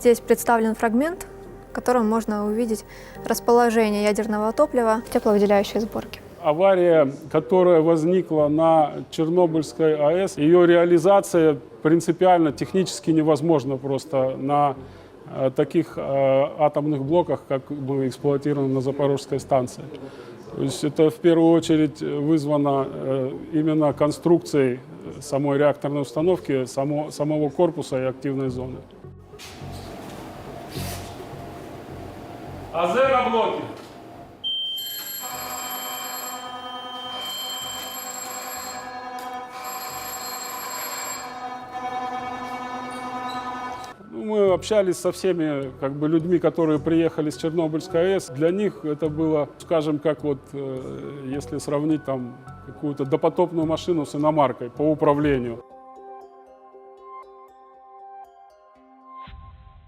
Здесь представлен фрагмент, в котором можно увидеть расположение ядерного топлива в тепловыделяющей сборке. Авария, которая возникла на Чернобыльской АЭС, ее реализация принципиально технически невозможна просто на э, таких э, атомных блоках, как мы эксплуатируем на Запорожской станции. То есть это в первую очередь вызвано э, именно конструкцией самой реакторной установки, само- самого корпуса и активной зоны. АЗ на блоке. Ну, Мы общались со всеми как бы, людьми, которые приехали с Чернобыльской АЭС. Для них это было, скажем, как вот, э, если сравнить там какую-то допотопную машину с иномаркой по управлению.